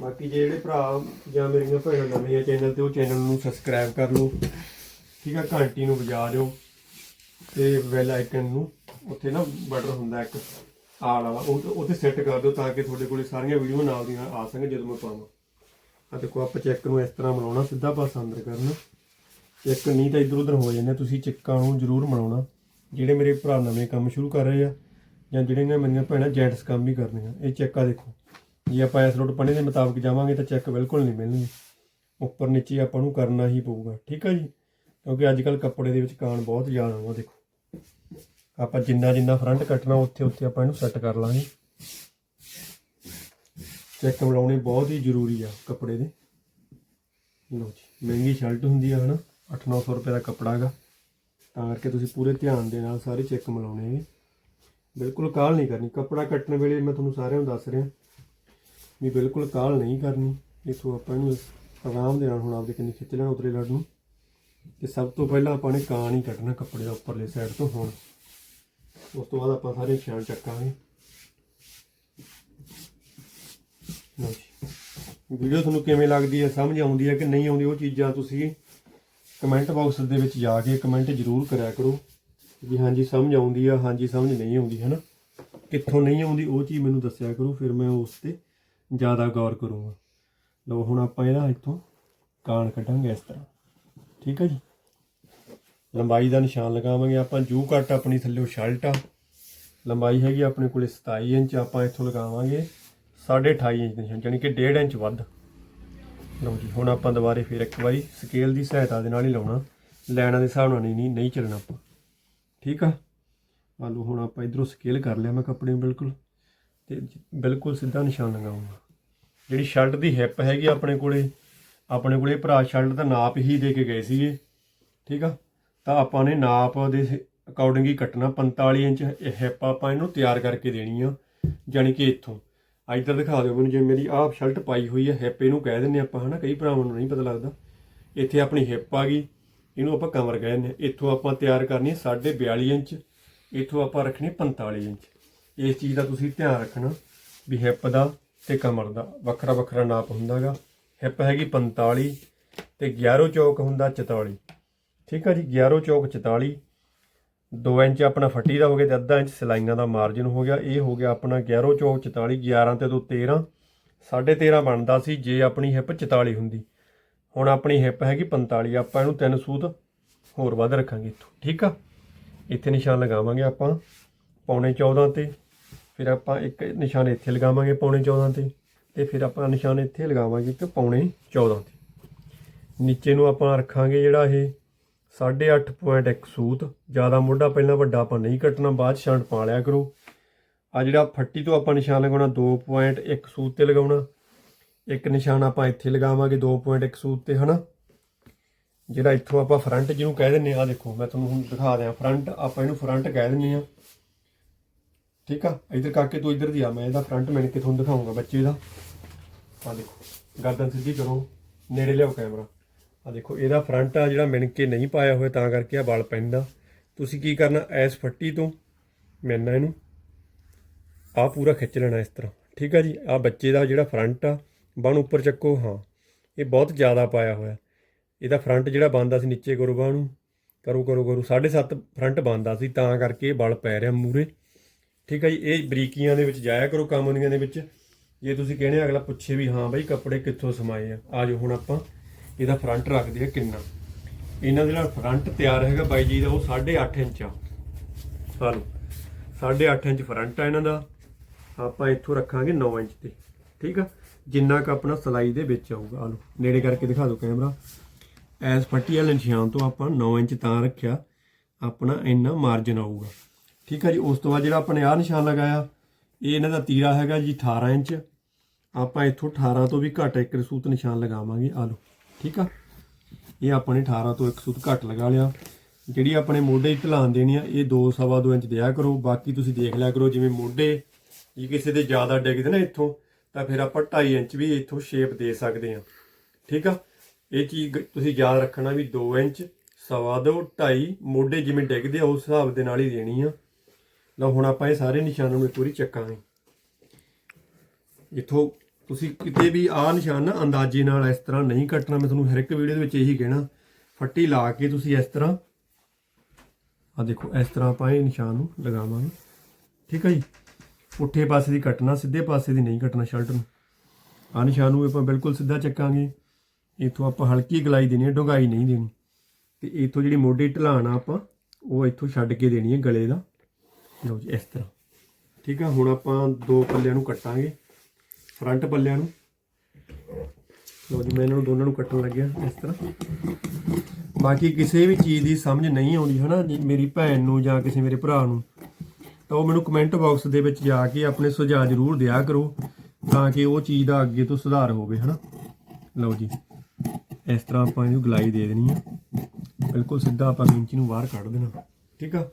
ਬਾਕੀ ਜੇ ਜਿਹੜੇ ਭਰਾ ਜਾਂ ਮੇਰੀਆਂ ਭੈਣਾਂ ਨਵੇਂ ਚੈਨਲ ਤੇ ਉਹ ਚੈਨਲ ਨੂੰ ਸਬਸਕ੍ਰਾਈਬ ਕਰ ਲਓ, ਠੀਕ ਆ, ਘੰਟੀ ਨੂੰ ਵਜਾ ਦਿਓ ਤੇ ਬੈਲ ਆਈਕਨ ਨੂੰ, ਉੱਥੇ ਨਾ ਬਟਨ ਹੁੰਦਾ ਇੱਕ। ਆਲ ਵਾਲਾ ਉਹ ਉੱਥੇ ਸੈੱਟ ਕਰ ਦਿਓ ਤਾਂ ਕਿ ਤੁਹਾਡੇ ਕੋਲੇ ਸਾਰੀਆਂ ਵੀਡੀਓ ਨਾਲ ਦੀ ਨਾਲ ਆ ਸਕਣ ਜਦੋਂ ਮੈਂ ਪਾਵਾਂ। ਆ ਦੇਖੋ, ਆਪਾਂ ਚੈੱਕ ਨੂੰ ਇਸ ਤਰ੍ਹਾਂ ਬਣਾਉਣਾ, ਸਿੱਧਾ ਪਾਸ ਅੰਦਰ ਕਰਨਾ। ਚੈੱਕ ਨਹੀਂ ਤਾਂ ਇਧਰ ਉਧਰ ਹੋ ਜਾਂਦੇ ਤੁਸੀਂ ਚੈੱਕਾਂ ਨੂੰ ਜ਼ਰੂਰ ਬਣਾਉਣਾ। ਜਿਹੜੇ ਮੇਰੇ ਭਰਾ ਨਵੇਂ ਕੰਮ ਸ਼ੁਰੂ ਕਰ ਰਹੇ ਆ, ਜਾਂ ਜਿਹੜੀਆਂ ਮੇਰੀਆਂ ਭੈਣਾਂ ਜੈਂਟਸ ਕੰਮ ਵੀ ਕਰਨੀਆਂ, ਇਹ ਚੈੱਕਾਂ ਦੇਖੋ। ਜੇ ਆਪਾਂ ਇਸ ਰੋਡ ਪੰਨੇ ਦੇ ਮੁਤਾਬਕ ਜਾਵਾਂਗੇ ਤਾਂ ਚੈੱਕ ਬਿਲਕੁਲ ਨਹੀਂ ਮਿਲਣਗੇ। ਉੱਪਰ ਨੀਚੇ ਆਪਾਂ ਨੂੰ ਕਰਨਾ ਹੀ ਪਊਗਾ, ਠੀਕ ਆ ਜੀ? ਕਿਉਂਕਿ ਅੱਜ ਕੱਲ ਕੱਪੜੇ ਦੇ ਵਿੱਚ ਕਾਣ ਬਹੁਤ ਜ਼ਿਆਦਾ ਆ ਦੇਖੋ। ਆਪਾਂ ਜਿੰਨਾ ਜਿੰਨਾ ਫਰੰਟ ਕੱਟਣਾ, ਉੱਥੇ ਉੱਥੇ ਆਪਾਂ ਇਹਨੂੰ ਸੈੱਟ ਕਰ ਲਾਂਗੇ। ਚੈੱਕ ਮਿਲਾਉਣੇ ਬਹੁਤ ਹੀ ਜ਼ਰੂਰੀ ਆ ਕੱਪੜੇ ਦੇ। ਲਓ ਜੀ, ਮਹਿੰਗੀ ਸ਼ਰਟ ਹੁੰਦੀ ਆ, ਹਨਾ? 8-900 ਰੁਪਏ ਦਾ ਕੱਪੜਾ ਹੈਗਾ ਤਾਂ ਕਰਕੇ ਤੁਸੀਂ ਪੂਰੇ ਧਿਆਨ ਦੇ ਨਾਲ ਸਾਰੇ ਚੈੱਕ ਮਿਲਾਉਣੇ ਨੇ ਬਿਲਕੁਲ ਕਾਹਲ ਨਹੀਂ ਕਰਨੀ। ਕੱਪੜਾ ਕੱਟਣ ਵੇਲੇ ਮੈਂ ਤੁਹਾਨੂੰ ਸਾਰਿਆਂ ਨੂੰ ਦੱਸ ਰਿਹਾ ਵੀ ਬਿਲਕੁਲ ਕਾਹਲ ਨਹੀਂ ਕਰਨੀ। ਇਥੋਂ ਆਪਾਂ ਇਹਨੂੰ ਆਰਾਮ ਦੇ ਨਾਲ ਹੁਣ ਆਪਦੇ ਕਿੰਨੀ ਖਿੱਚ ਲੈਣਾ ਉਤਰੇ ਲੜ ਨੂੰ ਤੇ ਸਭ ਤੋਂ ਪਹਿਲਾਂ ਆਪਾਂ ਨੇ ਕਾਣ ਹੀ ਕੱਟਣਾ ਕੱਪੜੇ ਦਾ ਉੱਪਰਲੇ ਸਾਈਡ ਤੋਂ ਹੁਣ। ਉਸ ਤੋਂ ਬਾਅਦ ਆਪਾਂ ਸਾਰੇ ਨਿਸ਼ਾਨ ਚੱਕਾਂਗੇ। ਵੀਡੀਓ ਤੁਹਾਨੂੰ ਕਿਵੇਂ ਲੱਗਦੀ ਹੈ? ਸਮਝ ਆਉਂਦੀ ਹੈ ਕਿ ਨਹੀਂ ਆਉਂਦੀ? ਉਹ ਚੀਜ਼ਾਂ ਤੁਸੀਂ ਕਮੈਂਟ ਬਾਕਸ ਦੇ ਵਿੱਚ ਜਾ ਕੇ ਕਮੈਂਟ ਜ਼ਰੂਰ ਕਰਿਆ ਕਰੋ। ਵੀ ਹਾਂਜੀ, ਸਮਝ ਆਉਂਦੀ ਆ, ਹਾਂਜੀ, ਸਮਝ ਨਹੀਂ ਆਉਂਦੀ ਹੈ ਨਾ ਕਿੱਥੋਂ ਨਹੀਂ ਆਉਂਦੀ, ਉਹ ਚੀਜ਼ ਮੈਨੂੰ ਦੱਸਿਆ ਕਰੋ, ਫਿਰ ਮੈਂ ਉਸ ਤੇ ਜ਼ਿਆਦਾ ਗੌਰ ਕਰੂੰਗਾ। ਲਓ, ਹੁਣ ਆਪਾਂ ਇਹਦਾ ਇੱਥੋਂ ਕਾਣ ਕੱਢਾਂਗੇ ਇਸ ਤਰ੍ਹਾਂ। ਠੀਕ ਹੈ ਜੀ? ਲੰਬਾਈ ਦਾ ਨਿਸ਼ਾਨ ਲਗਾਵਾਂਗੇ ਆਪਾਂ। ਜੂ ਕੱਟ ਆਪਣੀ ਥੱਲੇ ਸ਼ਰਟ ਆ। ਲੰਬਾਈ ਹੈਗੀ ਆਪਣੇ ਕੋਲੇ 27 ਇੰਚ, ਆਪਾਂ ਇੱਥੋਂ ਲਗਾਵਾਂਗੇ 28.5 ਇੰਚ ਨਿਸ਼ਾਨ ਯਾਨੀ ਕਿ 1.5 ਇੰਚ ਵੱਧ। ਲਓ ਜੀ, ਹੁਣ ਆਪਾਂ ਦੁਬਾਰੇ ਫਿਰ ਇੱਕ ਵਾਰੀ ਸਕੇਲ ਦੀ ਸਹਾਇਤਾ ਦੇ ਨਾਲ ਹੀ ਲਾਉਣਾ। ਲੈਣਾ ਦੇ ਹਿਸਾਬ ਨਾਲ ਨਹੀਂ ਨਹੀਂ ਚੱਲਣਾ ਆਪਾਂ। ਠੀਕ ਆ? ਮੰਨ ਲਓ ਹੁਣ ਆਪਾਂ ਇਧਰੋਂ ਸਕੇਲ ਕਰ ਲਿਆ ਮੈਂ ਕੱਪੜੇ ਨੂੰ ਬਿਲਕੁਲ, ਤੇ ਬਿਲਕੁਲ ਸਿੱਧਾ ਨਿਸ਼ਾਨ ਲਗਾਉਂਗਾ। ਜਿਹੜੀ ਸ਼ਰਟ ਦੀ ਹਿੱਪ ਹੈਗੀ ਆਪਣੇ ਕੋਲੇ ਆਪਣੇ ਕੋਲੇ ਭਰਾ ਸ਼ਰਟ ਦਾ ਨਾਪ ਹੀ ਦੇ ਕੇ ਗਏ ਸੀਗੇ। ਠੀਕ ਆ? ਤਾਂ ਆਪਾਂ ਨੇ ਨਾਪ ਦੇ ਅਕੋਰਡਿੰਗ ਹੀ ਕੱਟਣਾ। 45 ਇੰਚ ਹਿੱਪ ਆਪਾਂ ਇਹਨੂੰ ਤਿਆਰ ਕਰਕੇ ਦੇਣੀ ਆ, ਜਾਣੀ ਕਿ ਇੱਥੋਂ। ਇੱਧਰ ਦਿਖਾ ਦਿਓ ਮੈਨੂੰ, ਜੇ ਮੇਰੀ ਆਹ ਸ਼ਰਟ ਪਾਈ ਹੋਈ ਹੈ ਹਿੱਪ ਇਹਨੂੰ ਕਹਿ ਦਿੰਨੇ ਆਪਾਂ, ਹਨਾ? ਕਈ ਭਰਾਵਾਂ ਨੂੰ ਨਹੀਂ ਪਤਾ ਲੱਗਦਾ। ਇੱਥੇ ਆਪਣੀ ਹਿੱਪ ਆ ਗਈ, ਇਹਨੂੰ ਆਪਾਂ ਕਮਰ ਕਹਿ ਦਿੰਦੇ ਹਾਂ ਇੱਥੋਂ ਆਪਾਂ ਤਿਆਰ ਕਰਨੀ ਹੈ 42.5 ਇੰਚ, ਇੱਥੋਂ ਆਪਾਂ ਰੱਖਣੀ 45 ਇੰਚ। ਇਸ ਚੀਜ਼ ਦਾ ਤੁਸੀਂ ਧਿਆਨ ਰੱਖਣਾ ਵੀ ਹਿੱਪ ਦਾ ਤੇ ਕਮਰ ਦਾ, ਵੱਖਰਾ ਵੱਖਰਾ ਨਾਪ ਹੁੰਦਾਗਾ। ਹਿੱਪ ਹੈਗੀ 45 ਤੇ 11 ਚੌਕ ਹੁੰਦਾ 44 ਠੀਕ ਆ ਜੀ 11 ਚੌਕ 44 2 ਇੰਚ ਆਪਣਾ ਫੱਟੀ ਦਾ ਹੋ ਗਿਆ ਤੇ ਅੱਧਾ ਇੰਚ ਸਿਲਾਈਆਂ ਦਾ ਮਾਰਜਨ ਹੋ ਗਿਆ। ਇਹ ਹੋ ਗਿਆ ਆਪਣਾ 11 ਚੌਕ 44 11 ਤੇ ਤੋਂ 13 13.5 ਬਣਦਾ ਸੀ ਜੇ ਆਪਣੀ ਹਿੱਪ 44 ਹੁੰਦੀ। ਹੁਣ ਆਪਣੀ ਹਿੱਪ ਹੈਗੀ 45 ਆਪਾਂ ਇਹਨੂੰ ਤਿੰਨ ਸੂਤ ਹੋਰ ਵੱਧ ਰੱਖਾਂਗੇ ਇੱਥੋਂ, ਠੀਕ ਆ? ਇੱਥੇ ਨਿਸ਼ਾਨ ਲਗਾਵਾਂਗੇ ਆਪਾਂ ਪੌਣੇ 14 ਤੇ, ਫਿਰ ਆਪਾਂ ਇੱਕ ਨਿਸ਼ਾਨ ਇੱਥੇ ਲਗਾਵਾਂਗੇ ਪੌਣੇ 14 ਤੇ ਤੇ ਫਿਰ ਆਪਾਂ ਨਿਸ਼ਾਨ ਇੱਥੇ ਲਗਾਵਾਂਗੇ ਇੱਕ ਪੌਣੇ 14 ਤੇ। ਨੀਚੇ ਨੂੰ ਆਪਾਂ ਰੱਖਾਂਗੇ ਜਿਹੜਾ ਇਹ 8.5.1 ਸੂਤ। ਜ਼ਿਆਦਾ ਮੋਢਾ ਪਹਿਲਾਂ ਵੱਡਾ ਆਪਾਂ ਨਹੀਂ ਕੱਟਣਾ, ਬਾਅਦ 'ਚ ਛਾਂਟ ਪਾ ਲਿਆ ਕਰੋ। ਆ ਜਿਹੜਾ ਫੱਟੀ ਤੋਂ ਆਪਾਂ ਨਿਸ਼ਾਨ ਲਗਾਉਣਾ 2.1 ਸੂਤ ਤੇ ਲਗਾਉਣਾ। ਇੱਕ ਨਿਸ਼ਾਨ ਆਪਾਂ ਇੱਥੇ ਲਗਾਵਾਂਗੇ 2.1 ਸੂਤ ਤੇ, ਹਨਾ? ਜਿਹੜਾ ਇੱਥੋਂ ਆਪਾਂ ਫਰੰਟ ਜਿਹਨੂੰ ਕਹਿ ਦਿੰਨੇ ਆ ਦੇਖੋ, ਮੈਂ ਤੁਹਾਨੂੰ ਹੁਣ ਦਿਖਾ ਦਿਆਂ। ਫਰੰਟ ਆਪਾਂ ਇਹਨੂੰ ਫਰੰਟ ਕਹਿ ਦਿੰਨੇ ਆ ਠੀਕ ਆ? ਇਧਰ ਕਾਕੇ ਤੂੰ ਇਧਰ ਦੀ ਆ, ਮੈਂ ਇਹਦਾ ਫਰੰਟ ਮਿਣ ਕੇ ਤੁਹਾਨੂੰ ਦਿਖਾਉਂਗਾ ਬੱਚੇ ਦਾ। ਆ ਦੇਖੋ, ਗਰਦਨ ਸਿੱਧੀ ਕਰੋ। ਨੇੜੇ ਲਿਆਓ ਕੈਮਰਾ ਆ ਦੇਖੋ, ਇਹਦਾ ਫਰੰਟ ਆ ਜਿਹੜਾ ਮਿਣ ਕੇ ਨਹੀਂ ਪਾਇਆ ਹੋਇਆ, ਤਾਂ ਕਰਕੇ ਆ ਵਾਲ ਪੈਂਦਾ ਤੁਸੀਂ ਕੀ ਕਰਨਾ, ਐਸ ਫੱਟੀ ਤੋਂ ਮਿਲਣਾ ਇਹਨੂੰ ਆ ਪੂਰਾ ਖਿੱਚ ਲੈਣਾ ਇਸ ਤਰ੍ਹਾਂ। ਠੀਕ ਆ ਜੀ? ਆ ਬੱਚੇ ਦਾ ਜਿਹੜਾ ਫਰੰਟ ਆ ਬਾਹ ਉੱਪਰ ਚੱਕੋ, ਹਾਂ। ਇਹ ਬਹੁਤ ਜ਼ਿਆਦਾ ਪਾਇਆ ਹੋਇਆ। ਇਹਦਾ ਫਰੰਟ ਜਿਹੜਾ ਬੰਦਾ ਸੀ ਨੀਚੇ ਕਰੋ ਬਾਹ ਨੂੰ, ਕਰੋ ਕਰੋ ਕਰੋ 7.5 ਫਰੰਟ ਬੰਦਾ ਸੀ, ਤਾਂ ਕਰਕੇ ਇਹ ਬਲ ਪੈ ਰਿਹਾ ਮੂਰੇ ਠੀਕ ਆ ਜੀ? ਇਹ ਬਰੀਕੀਆਂ ਦੇ ਵਿੱਚ ਜਾਇਆ ਕਰੋ ਕਾਮਨੀਆਂ ਦੇ ਵਿੱਚ। ਜੇ ਤੁਸੀਂ ਕਹਿੰਦੇ ਅਗਲਾ ਪੁੱਛੇ ਵੀ, ਹਾਂ ਬਾਈ ਕੱਪੜੇ ਕਿੱਥੋਂ ਸਮਾਏ ਆ? ਆਜੋ ਹੁਣ ਆਪਾਂ। ਇਹਦਾ ਫਰੰਟ ਰੱਖਦੇ ਆ ਕਿੰਨਾ? ਇਹਨਾਂ ਦੇ ਨਾਲ ਫਰੰਟ ਤਿਆਰ ਹੈਗਾ ਬਾਈ ਜੀ ਦਾ, ਉਹ 8.5 ਇੰਚ ਆ। ਹਾਲੋ 8.5 ਇੰਚ ਫਰੰਟ ਆ ਇਹਨਾਂ ਦਾ। ਆਪਾਂ ਇੱਥੋਂ ਰੱਖਾਂਗੇ 9 ਇੰਚ ਤੇ, ਠੀਕ ਆ? ਜਿੰਨਾ ਕ ਆਪਣਾ ਸਲਾਈ ਦੇ ਵਿੱਚ ਆਊਗਾ। ਆਲੋ ਨੇੜੇ ਕਰਕੇ ਦਿਖਾ ਦਿਓ ਕੈਮਰਾ। ਐਸ ਫੱਟੀ ਵਾਲੇ ਨਿਸ਼ਾਨ ਤੋਂ ਆਪਾਂ 9 ਇੰਚ ਤਾਂ ਰੱਖਿਆ, ਆਪਣਾ ਇੰਨਾ ਮਾਰਜਨ ਆਊਗਾ। ਠੀਕ ਆ ਜੀ, ਉਸ ਤੋਂ ਬਾਅਦ ਜਿਹੜਾ ਆਪਾਂ ਨੇ ਆਹ ਨਿਸ਼ਾਨ ਲਗਾਇਆ, ਇਹ ਇਹਨਾਂ ਦਾ ਤੀਰਾ ਹੈਗਾ ਜੀ 18 ਇੰਚ। ਆਪਾਂ ਇੱਥੋਂ 18 ਤੋਂ ਵੀ ਘੱਟ ਇੱਕ ਰਸੂਤ ਨਿਸ਼ਾਨ ਲਗਾਵਾਂਗੇ। ਆ ਲਓ ਠੀਕ ਆ? ਇਹ ਆਪਾਂ ਨੇ 18 ਤੋਂ ਇੱਕ ਸੂਤ ਘੱਟ ਲਗਾ ਲਿਆ। ਜਿਹੜੀ ਆਪਣੇ ਮੋਢੇ ਦੀ ਢਲਾਨ ਦੇਣੀ ਆ, ਇਹ 2 ਸਵਾ 2 ਇੰਚ ਦਿਆ ਕਰੋ। ਬਾਕੀ ਤੁਸੀਂ ਦੇਖ ਲਿਆ ਕਰੋ, ਜਿਵੇਂ ਮੋਢੇ ਜੇ ਕਿਸੇ ਦੇ ਜ਼ਿਆਦਾ ਡਿੱਗਦੇ ਨਾ ਇੱਥੋਂ, ਤਾਂ ਫਿਰ ਆਪਾਂ 2.5 ਇੰਚ ਵੀ ਇੱਥੋਂ ਸ਼ੇਪ ਦੇ ਸਕਦੇ ਆ। ਠੀਕ ਆ? ਇਹ ਚੀਜ਼ ਗ- ਤੁਸੀਂ ਯਾਦ ਰੱਖਣਾ ਵੀ 2 ਇੰਚ ਸਵਾ ਦੋ 2.5 ਮੋਢੇ ਜਿਵੇਂ ਡਿੱਗਦੇ ਆ, ਉਸ ਹਿਸਾਬ ਦੇ ਨਾਲ ਹੀ ਦੇਣੀ ਆ। ਲਓ, ਹੁਣ ਆਪਾਂ ਇਹ ਸਾਰੇ ਨਿਸ਼ਾਨਾਂ ਨੂੰ ਇੱਕ ਵਾਰੀ ਚੱਕਾਂਗੇ। ਇੱਥੋਂ ਤੁਸੀਂ ਕਿਤੇ ਵੀ ਆਹ ਨਿਸ਼ਾਨ ਨਾ ਅੰਦਾਜ਼ੇ ਨਾਲ ਇਸ ਤਰ੍ਹਾਂ ਨਹੀਂ ਕੱਟਣਾ, ਮੈਂ ਤੁਹਾਨੂੰ ਹਰ ਇੱਕ ਵੀਡੀਓ ਦੇ ਵਿੱਚ ਇਹੀ ਕਹਿਣਾ, ਫੱਟੀ ਲਾ ਕੇ ਤੁਸੀਂ ਇਸ ਤਰ੍ਹਾਂ ਆ ਦੇਖੋ, ਇਸ ਤਰ੍ਹਾਂ ਆਪਾਂ ਇਹ ਨਿਸ਼ਾਨ ਨੂੰ ਲਗਾਵਾਂਗੇ। ਠੀਕ ਹੈ ਜੀ? ਪੁੱਠੇ ਪਾਸੇ ਦੀ ਕੱਟਣਾ, ਸਿੱਧੇ ਪਾਸੇ ਦੀ ਨਹੀਂ ਕੱਟਣਾ ਸ਼ਰਟ ਨੂੰ। ਆ ਨਿਸ਼ਾਨ ਨੂੰ ਆਪਾਂ ਬਿਲਕੁਲ ਸਿੱਧਾ ਚੱਕਾਂਗੇ। ਇਥੋਂ ਆਪਾਂ ਹਲਕੀ ਗਲਾਈ ਦੇਣੀ ਹੈ ਡੁੰਗਾਈ ਨਹੀਂ ਦੇਣੀ। ਤੇ ਇਥੋਂ ਜਿਹੜੀ ਮੋਢੀ ਢਲਾਣ ਆ ਆਪਾਂ, ਉਹ ਇਥੋਂ ਛੱਡ ਕੇ ਦੇਣੀ ਹੈ ਗਲੇ ਦਾ। ਲਓ ਜੀ, ਇਸ ਤਰ੍ਹਾਂ। ਠੀਕ ਆ, ਹੁਣ ਆਪਾਂ ਦੋ ਪੱਲਿਆਂ ਨੂੰ ਕੱਟਾਂਗੇ। ਫਰੰਟ ਪੱਲਿਆਂ ਨੂੰ। ਲਓ ਜੀ, ਮੈਂ ਇਹਨਾਂ ਨੂੰ ਦੋਨਾਂ ਨੂੰ ਕੱਟਣ ਲੱਗਿਆ ਇਸ ਤਰ੍ਹਾਂ। ਬਾਕੀ ਕਿਸੇ ਵੀ ਚੀਜ਼ ਦੀ ਸਮਝ ਨਹੀਂ ਆਉਂਦੀ, ਹਨਾ, ਜੇ, ਮੇਰੀ ਭੈਣ ਨੂੰ ਜਾਂ ਕਿਸੇ ਮੇਰੇ ਭਰਾ ਨੂੰ। ਤਾਂ ਉਹ ਮੈਨੂੰ ਕਮੈਂਟ ਬਾਕਸ ਦੇ ਵਿੱਚ ਜਾ ਕੇ ਆਪਣੇ ਸੁਝਾਅ ਜ਼ਰੂਰ ਦਿਆ ਕਰੋ, ਤਾਂ ਕਿ ਉਹ ਚੀਜ਼ ਦਾ ਅੱਗੇ ਤੋਂ ਸੁਧਾਰ ਹੋਵੇ, ਹਨਾ। ਲਓ ਜੀ, ਇਸ ਤਰ੍ਹਾਂ ਆਪਾਂ ਇਹਨੂੰ ਗਲਾਈ ਦੇ ਦੇਣੀ ਆ। ਬਿਲਕੁਲ ਸਿੱਧਾ ਆਪਾਂ ਇੰਚੀ ਨੂੰ ਬਾਹਰ ਕੱਢ ਦੇਣਾ। ਠੀਕ ਆ?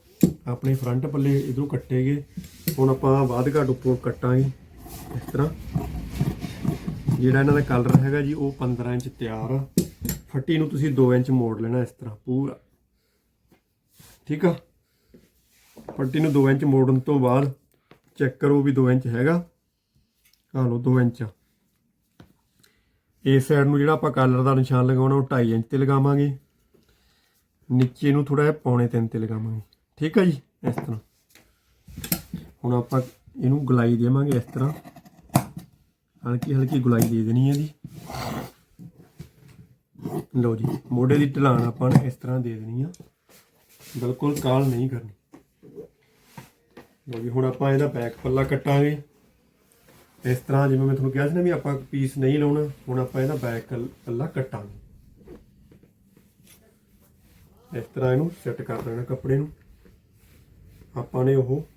ਆਪਣੇ ਫਰੰਟ ਪੱਲੇ ਇਧਰੋਂ ਕੱਟੇ ਗਏ। ਹੁਣ ਆਪਾਂ ਬਾਅਦ ਘੱਟ ਉੱਪਰੋਂ ਕੱਟਾਂਗੇ। ਇਸ ਤਰ੍ਹਾਂ। ਜਿਹੜਾ ਇਹਨਾਂ ਦਾ ਕਲਰ ਹੈਗਾ ਜੀ, ਉਹ 15 ਇੰਚ ਤਿਆਰ ਆ। ਫੱਟੀ ਨੂੰ ਤੁਸੀਂ 2 ਇੰਚ ਮੋੜ ਲੈਣਾ ਇਸ ਤਰ੍ਹਾਂ, ਪੂਰਾ। ਠੀਕ ਆ? ਫੱਟੀ ਨੂੰ 2 ਇੰਚ ਮੋੜਨ ਤੋਂ ਬਾਅਦ ਚੈੱਕ ਕਰੋ ਵੀ 2 ਇੰਚ ਹੈਗਾ। ਆ ਲਓ 2 ਇੰਚ ਆ। ਇਸ ਸਾਈਡ ਨੂੰ ਜਿਹੜਾ ਆਪਾਂ ਕਲਰ ਦਾ ਨਿਸ਼ਾਨ ਲਗਾਉਣਾ, ਉਹ 2.5 ਇੰਚ ਤੇ ਲਗਾਵਾਂਗੇ। ਨੀਚੇ ਨੂੰ ਥੋੜਾ ਜਿਹਾ ਪੌਣੇ 3 ਤੇ ਲਗਾਵਾਂਗੇ। ਠੀਕ ਆ ਜੀ? ਇਸ ਤਰ੍ਹਾਂ। ਹੁਣ ਆਪਾਂ ਇਹਨੂੰ ਗੁਲਾਈ ਦੇਵਾਂਗੇ ਇਸ ਤਰ੍ਹਾਂ। ਹਲਕੀ ਹਲਕੀ ਗੁਲਾਈ ਦੇ ਦੇਣੀ ਹੈ ਜੀ। ਲਓ ਜੀ, ਮੋਢੇ ਦੀ ਢਲਾਣ ਆਪਾਂ ਨੇ ਇਸ ਤਰ੍ਹਾਂ ਦੇ ਦੇਣੀ ਆ। ਬਿਲਕੁਲ ਕਾਲ ਨਹੀਂ ਕਰਨੀ। ਲਓ ਜੀ, ਹੁਣ ਆਪਾਂ ਇਹਦਾ ਬੈਕ ਪੱਲਾ ਕੱਟਾਂਗੇ। ਇਸ ਤਰ੍ਹਾਂ ਜਿਵੇਂ ਮੈਂ ਤੁਹਾਨੂੰ ਕਿਹਾ ਸੀ ਨਾ ਵੀ ਆਪਾਂ ਪੀਸ ਨਹੀਂ ਲਾਉਣਾ, ਹੁਣ ਆਪਾਂ ਇਹਦਾ ਬੈਕ ਪੱਲਾ ਕੱਟਾਂਗੇ। ਇਸ ਤਰ੍ਹਾਂ ਇਹਨੂੰ ਸੈੱਟ ਕਰ ਦੇਣਾ ਕੱਪੜੇ ਨੂੰ। ਆਪਾਂ ਨੇ ਉਹ